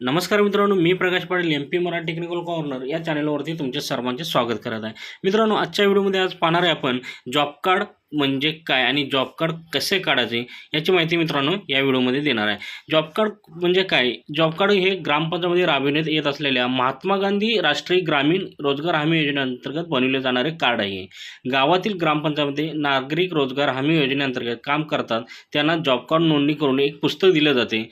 नमस्कार मित्रांनो मी Prakash Patil M P Marathi technical corner या चॅनलवरती तुमचे सर्वांचे स्वागत करत आहे. मित्रांनो आजच्या व्हिडिओमध्ये आज पाहणार आहे आपण जॉब कार्ड म्हणजे काय आणि जॉब कार्ड कसे काढायचे याची माहिती मित्रांनो या व्हिडिओमध्ये देणार आहे. जॉब कार्ड म्हणजे काय? जॉब कार्ड हे ग्रामपंचायतमध्ये राबविण्यात येत असलेल्या महात्मा गांधी राष्ट्रीय ग्रामीण रोजगार हमी योजनेअंतर्गत बनविले जाणारे कार्ड आहे. गावातील ग्रामपंचायतमध्ये नागरिक रोजगार हमी योजनेअंतर्गत काम करतात त्यांना जॉब कार्ड नोंदणी करून एक पुस्तक दिलं जाते.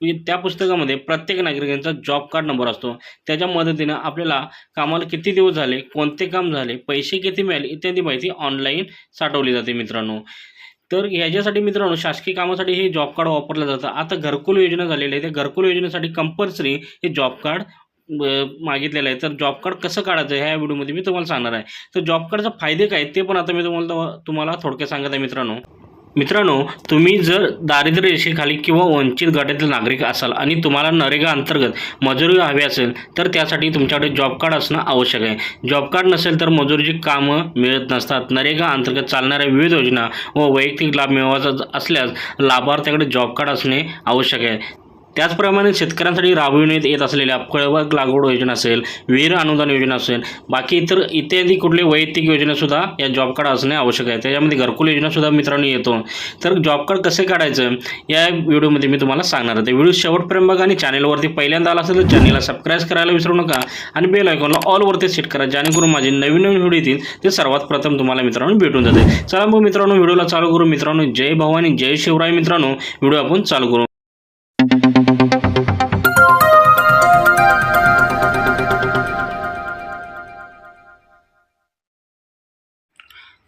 म्हणजे त्या पुस्तकामध्ये प्रत्येक नागरिकांचा जॉब कार्ड नंबर असतो. त्याच्या मदतीनं आपल्याला कामाला किती दिवस झाले कोणते काम झाले पैसे किती मिळाले इत्यादी माहिती ऑनलाईन साठवली जाते मित्रांनो. तर ह्याच्यासाठी मित्रांनो शासकीय कामासाठी हे जॉब कार्ड वापरलं जातं. आता घरकुल योजना झालेली आहे. त्या घरकुल योजनेसाठी कंपल्सरी हे जॉब कार्ड मागितलेलं आहे. तर जॉब कार्ड कसं काढायचं ह्या व्हिडिओमध्ये मी तुम्हाला सांगणार आहे. तर जॉब कार्डचे फायदे काय ते पण आता मी तुम्हाला तुम्हाला थोडक्यात सांगत आहे मित्रांनो. मित्रांनो तुम्ही जर दारिद्र्य रेषेखाली किंवा वंचित गटातील नागरिक असाल आणि तुम्हाला नरेगा अंतर्गत मजुरी हवी असेल तर त्यासाठी तुमच्याकडे जॉब कार्ड असणं आवश्यक आहे. जॉब कार्ड नसेल तर मजुरीची कामं मिळत नसतात. नरेगा अंतर्गत चालणाऱ्या विविध योजना व वैयक्तिक लाभ मिळवायचा असल्यास लाभार्थ्याकडे जॉब कार्ड असणे आवश्यक आहे. त्याचप्रमाणे शेतकऱ्यांसाठी राबविण्यात येत असलेल्या फळबाग लागवड योजना असेल विहीर अनुदान योजना असेल बाकी इतर इत्यादी कुठले वैयक्तिक योजनासुद्धा या जॉब कार्ड असणे आवश्यक आहे. त्याच्यामध्ये घरकुल योजनासुद्धा मित्रांनो येतो. तर जॉब कार्ड कसे काढायचं? या व्हिडिओमध्ये मी तुम्हाला सांगणार आहे. व्हिडिओ शेवटपर्यंत बघा आणि चॅनलवरती पहिल्यांदा आला असेल तर चॅनलला सबस्क्राईब करायला विसरू नका आणि बेल आयकॉनला ऑलवरती सेट करा जेणेकरून माझे नवीन नवीन व्हिडिओ येतील. ते सर्वात प्रथम तुम्हाला मित्रांनो भेटून जाते चला मग मित्रांनो व्हिडिओला चालू करू. मित्रांनो जय भवानी जय शिवराय मित्रांनो. व्हिडिओ आपण चालू करू.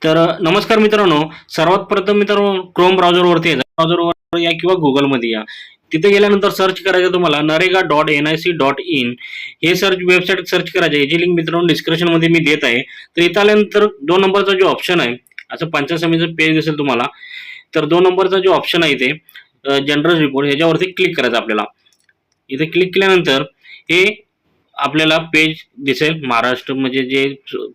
तर नमस्कार मित्रांनो. सर्वात प्रथम मित्रांनो क्रोम ब्राउझरवरती या. ब्राउझरवर या किंवा गुगलमध्ये या. तिथे गेल्यानंतर सर्च करायचं तुम्हाला NREGA dot N I C dot in हे सर्च वेबसाईट सर्च करायचं याची लिंक मित्रांनो डिस्क्रिप्शनमध्ये मी देत आहे. तर इथं आल्यानंतर दोन नंबरचा जो ऑप्शन आहे असं पंचायत समितीचं पेज दिसेल तुम्हाला. तर दोन नंबरचा जो ऑप्शन आहे इथे जनरल रिपोर्ट ह्याच्यावरती क्लिक करायचं आपल्याला. इथे क्लिक केल्यानंतर हे आपल्याला पेज दिसेल. महाराष्ट्र म्हणजे जे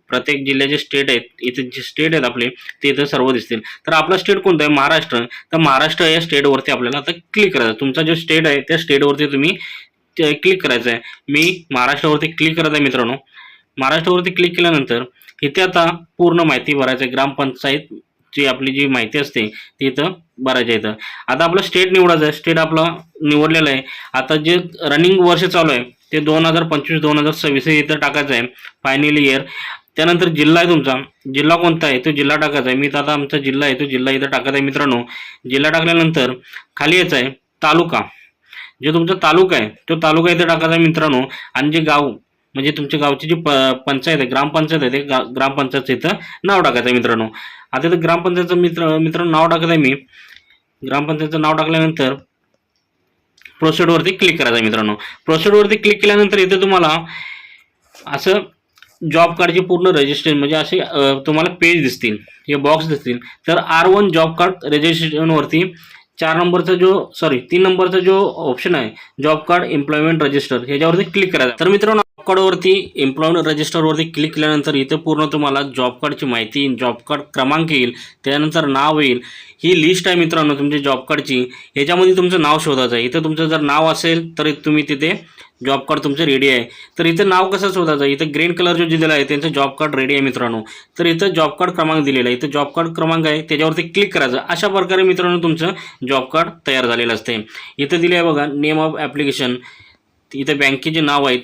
प्रत्येक जिल्ह्याचे स्टेट आहेत इथे जे स्टेट आहेत आपले ते इथं सर्व दिसतील. तर आपला स्टेट कोणतं आहे? महाराष्ट्र. तर महाराष्ट्र या स्टेटवरती आपल्याला आता क्लिक करायचं तुमचा जो स्टेट आहे त्या स्टेटवरती तुम्ही क्लिक करायचं आहे. मी महाराष्ट्रावरती क्लिक करत आहे मित्रांनो. महाराष्ट्रावरती क्लिक केल्यानंतर इथे आता पूर्ण माहिती भरायचं आहे. ग्रामपंचायत जी आपली जी माहिती असते ती इथं भरायच्या आहे इथं. आता आपलं स्टेट निवडायचं आहे. स्टेट आपलं निवडलेलं आहे. आता जे रनिंग वर्ष चालू आहे ते दोन हजार पंचवीस दोन हजार सव्वीस हे इथं टाकायचं आहे. फायनल इयर त्यानंतर जिल्हा आहे तुमचा. जिल्हा कोणता आहे? तो जिल्हा टाकायचा आहे. मी तर आता आमचा जिल्हा आहे तो जिल्हा इथं टाकत आहे मित्रांनो. जिल्हा टाकल्यानंतर खाली यायचं आहे तालुका. जे तुमचा तालुका आहे तो तालुका इथं टाकायचा आहे मित्रांनो. आणि जे गाव म्हणजे तुमच्या गावची जी प पंचायत आहे ग्रामपंचायत आहे ते गा ग्रामपंचायतचं इथं नाव टाकायचं आहे मित्रांनो. आता इथं ग्रामपंचायतचं मित्र मित्रांनो नाव टाकत आहे मी. ग्रामपंचायतचं नाव टाकल्यानंतर प्रोसेडवरती क्लिक करायचं आहे मित्रांनो. प्रोसेडवरती क्लिक केल्यानंतर इथे तुम्हाला असं जॉब कार्डचे पूर्ण रजिस्ट्रेशन म्हणजे असे तुम्हाला पेज दिसतील. हे बॉक्स दिसतील. तर आर वन जॉब कार्ड रजिस्ट्रेशनवरती चार नंबरचा जो सॉरी तीन नंबरचा जो ऑप्शन आहे जॉब कार्ड एम्प्लॉयमेंट रजिस्टर ह्याच्यावरती क्लिक करायचं. तर मित्रांनो कार्डवरती एम्प्लॉयमेंट रजिस्टरवरती क्लिक केल्यानंतर इथे पूर्ण तुम्हाला जॉब कार्डची माहिती जॉब कार्ड क्रमांक येईल त्यानंतर नाव येईल. ही लिस्ट आहे मित्रांनो तुमची जॉब कार्डची ह्याच्यामध्ये तुमचं नाव शोधायचं आहे. इथं तुमचं जर नाव असेल तर तुम्ही तिथे जॉब कार्ड तुमचं रेडी आहे. तर इथं नाव कसं शोधायचं इथं ग्रीन कलर जो दिलेला आहे त्यांचं जॉब कार्ड रेडी आहे मित्रांनो. तर इथं जॉब कार्ड क्रमांक दिलेला आहे. इथं जॉब कार्ड क्रमांक आहे त्याच्यावरती क्लिक करायचं. अशा प्रकारे मित्रांनो तुमचं जॉब कार्ड तयार झालेलं असते. इथं दिले आहे बघा नेम ऑफ ॲप्लिकेशन इथं बँकेचे नाव आहेत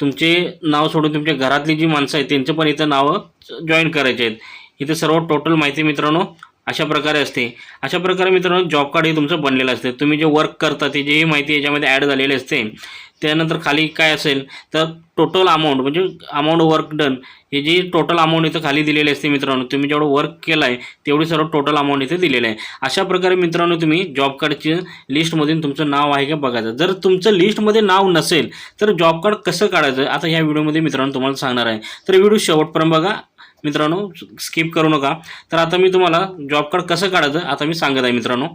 तुमचे नाव सोडून तुमच्या घरातली जी माणसं आहेत त्यांचं पण इथं नावं जॉईन करायचे आहेत. इथं सर्व टोटल माहिती मित्रांनो अशा प्रकारे असते. अशा प्रकारे मित्रांनो जॉब कार्ड हे तुमचं बनलेलं असते. तुम्ही जे वर्क करता ते जेही माहिती याच्यामध्ये ॲड झालेली असते त्यानंतर खाली काय असेल तर टोटल अमाऊंट म्हणजे अमाऊंट वर्क डन हे जी टोटल अमाऊंट इथं खाली दिलेली असते मित्रांनो तुम्ही जेवढं वर्क केलं आहे तेवढी सर्व टोटल अमाऊंट इथे दिलेलं आहे. अशा प्रकारे मित्रांनो तुम्ही जॉब कार्डची लिस्टमधून तुमचं नाव आहे का बघायचं. जर तुमचं लिस्टमध्ये नाव नसेल तर जॉब कार्ड कसं काढायचं? आता ह्या व्हिडिओमध्ये मित्रांनो तुम्हाला सांगणार आहे. तर व्हिडिओ शेवटपर्यंत बघा. मित्रांनो स्किप करू नका. तर आता मी तुम्हाला जॉब कार्ड कसं काढायचं आता मी सांगत आहे मित्रांनो.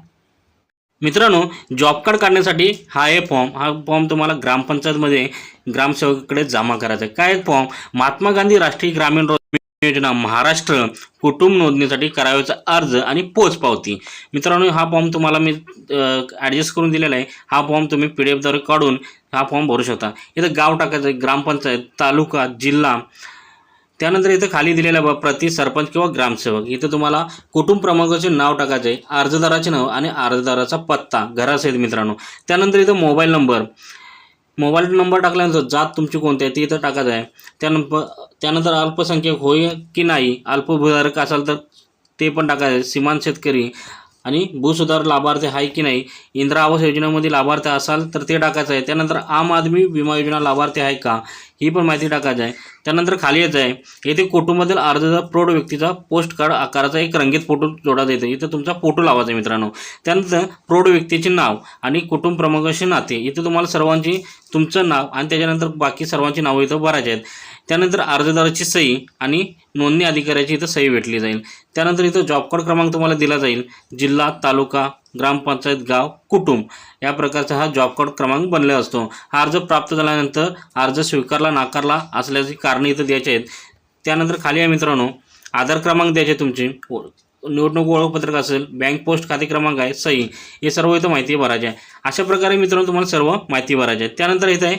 मित्रांनो जॉब कार्ड काढण्यासाठी हा आहे फॉर्म हा फॉर्म तुम्हाला ग्रामपंचायतमध्ये ग्रामसेवकाकडे जमा करायचा आहे. काय फॉर्म महात्मा गांधी राष्ट्रीय ग्रामीण रोजगार योजना महाराष्ट्र कुटुंब नोंदणीसाठी करावयाचा अर्ज आणि पोच पावती. मित्रांनो हा फॉर्म तुम्हाला मी ॲडजस्ट करून दिलेला आहे. हा फॉर्म तुम्ही पी डी एफद्वारे काढून हा फॉर्म भरू शकता. इथं गाव टाकायचं आहे ग्रामपंचायत तालुका जिल्हा त्यानंतर इथं खाली दिलेल्या बा प्रति सरपंच किंवा ग्रामसेवक. इथं तुम्हाला कुटुंब प्रमुखाचे नाव टाकायचे आहे. अर्जदाराचे नाव आणि अर्जदाराचा पत्ता घरासहित मित्रांनो. त्यानंतर इथं मोबाईल नंबर. मोबाईल नंबर टाकल्यानंतर जात तुमची कोणती आहे ती इथं टाकायचं आहे. त्यानंतर त्यानंतर अल्पसंख्यक होय की नाही अल्पभूधारक असाल तर ते पण टाकायचं आहे. सीमांत शेतकरी आणि भूसुधार लाभार्थी आहे की नाही इंदिरा आवास योजनेमध्ये लाभार्थी असाल तर ते टाकायचं आहे. त्यानंतर आम आदमी विमा योजना लाभार्थी आहे का ही पण माहिती टाकायचं आहे. त्यानंतर खाली येत आहे येथे कुटुंबातील अर्जदार प्रौढ व्यक्तीचा पोस्ट कार्ड आकाराचा एक रंगीत फोटो जोडायचा येतो इथं तुमचा फोटो लावायचा आहे मित्रांनो. त्यानंतर प्रौढ व्यक्तीचे नाव आणि कुटुंब क्रमांकाशी नाते. इथं तुम्हाला सर्वांची तुमचं नाव आणि त्याच्यानंतर बाकी सर्वांची नावं इथं भरायची आहेत. त्यानंतर अर्जदाराची सही आणि नोंदणी अधिकाऱ्याची इथं सही भेटली जाईल. त्यानंतर इथं जॉब कार्ड क्रमांक तुम्हाला दिला जाईल. जिल्हा तालुका ग्रामपंचायत गाव कुटुंब. या प्रकारचा हा जॉब कार्ड क्रमांक बनलेला असतो. हा अर्ज प्राप्त झाल्यानंतर अर्ज स्वीकारला नाकारला असल्याची कारणे इथं द्यायची आहेत. त्यानंतर खाली आहे मित्रांनो आधार क्रमांक द्यायचे तुमचे. निवडणूक ओळखपत्रक असेल बँक पोस्ट खाते क्रमांक आहे सही. हे सर्व इथं माहिती भरायची आहे. अशा प्रकारे मित्रांनो तुम्हाला सर्व माहिती भरायची आहे. त्यानंतर इथं आहे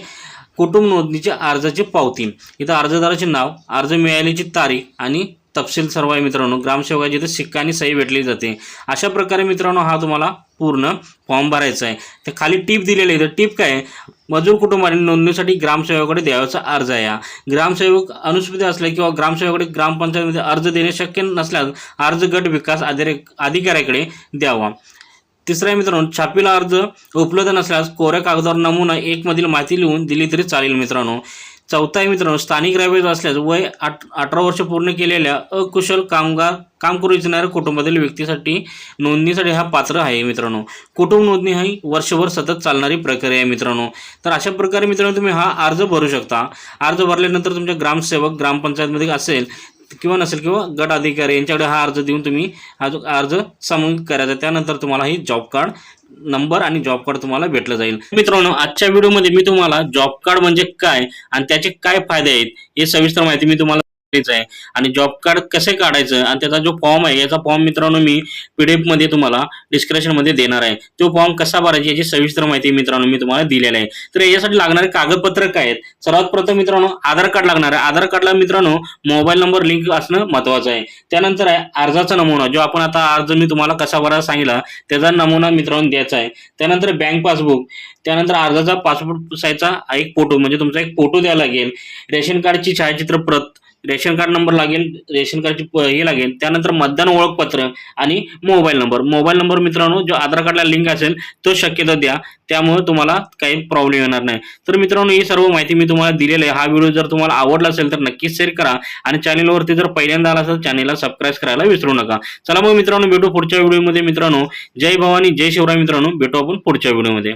कुटुंब नोंदणीच्या अर्जाची पावती इथं अर्जदाराचे नाव अर्ज मिळाल्याची तारीख आणि तपशील सर्व आहे मित्रांनो ग्रामसेवकाची इथं शिक्का आणि सही भेटली जाते. अशा प्रकारे मित्रांनो हा तुम्हाला पूर्ण फॉर्म भरायचा आहे. तर खाली टीप दिलेली आहे. तर टीप काय आहे? मजूर कुटुंबाने नोंदणीसाठी ग्रामसेवकाकडे द्यावाचा अर्ज आहे हा. ग्रामसेवक अनुसूचित असल्या किंवा ग्रामसेवकाकडे ग्रामपंचायतीमध्ये अर्ज देणे शक्य नसल्यास अर्ज गट विकास अधिरे अधिकाऱ्याकडे द्यावा. तिसरा आहे मित्रांनो छापील अर्ज उपलब्ध नसल्यास कोऱ्या कागदावर नमुना एकमधील माहिती लिहून दिली तरी चालेल मित्रांनो. चौथा आहे मित्रांनो स्थानिक रहिवासी असल्यास वय आठ अठरा वर्ष पूर्ण केलेल्या अकुशल कामगार काम करू इच्छणाऱ्या कुटुंबातील व्यक्तीसाठी नोंदणीसाठी हा पात्र आहे मित्रांनो. कुटुंब नोंदणी ही वर्षभर सतत चालणारी प्रक्रिया आहे मित्रांनो. तर अशा प्रकारे मित्रांनो तुम्ही हा अर्ज भरू शकता. अर्ज भरल्यानंतर तुमच्या ग्रामसेवक ग्रामपंचायतमध्ये असेल किंवा नसेल किंवा गट अधिकारी यांच्याकडे हा अर्ज देऊन तुम्ही हा जो अर्ज समून करायचा त्यानंतर तुम्हाला ही जॉब कार्ड नंबर आणि जॉब कार्ड तुम्हाला भेटलं जाईल. मित्रांनो आजच्या व्हिडिओमध्ये मी तुम्हाला जॉब कार्ड म्हणजे काय आणि त्याचे काय फायदे आहेत हे सविस्तर माहिती मी तुम्हाला दिलीच आहे. आणि जॉब कार्ड कसे काढायचं? आणि त्याचा जो फॉर्म आहे याचा फॉर्म मित्रांनो मी पीडीएफमध्ये तुम्हाला डिस्क्रिप्शनमध्ये देणार आहे. तो फॉर्म कसा भरायचा याची सविस्तर माहिती मित्रांनो मी तुम्हाला दिलेला आहे. तर याच्यासाठी लागणारे कागदपत्र काय आहेत? सर्वात प्रथम मित्रांनो आधार कार्ड लागणार आहे. आधार कार्डला मित्रांनो मोबाईल नंबर लिंक असणं महत्वाचं आहे. त्यानंतर आहे अर्जाचा नमुना. जो आपण आता अर्ज मी तुम्हाला कसा भरायला सांगितला त्याचा नमुना मित्रांनो द्यायचा आहे. त्यानंतर बँक पासबुक त्यानंतर अर्जाचा पासपोर्ट साईजचा एक फोटो म्हणजे तुमचा एक फोटो द्यावा लागेल. रेशन कार्डची छायाचित्र प्रत रेशन कार्ड नंबर लागेल रेशन कार्डची हे लागेल त्यानंतर मतदान ओळखपत्र आणि मोबाईल नंबर. मोबाईल नंबर मित्रांनो जो आधार कार्डला लिंक असेल तो शक्यतो द्या. त्यामुळे तुम्हाला काही प्रॉब्लेम येणार नाही. तर मित्रांनो ही सर्व माहिती मी तुम्हाला दिलेली आहे. हा व्हिडिओ जर तुम्हाला आवडला असेल तर नक्कीच शेअर करा. आणि चॅनलवरती जर पहिल्यांदा आला असेल चॅनलला सबस्क्राईब करायला विसरू नका. चला मग मित्रांनो भेटू पुढच्या व्हिडिओमध्ये मित्रांनो जय भवानी जय शिवराय मित्रांनो. भेटू आपण पुढच्या व्हिडिओमध्ये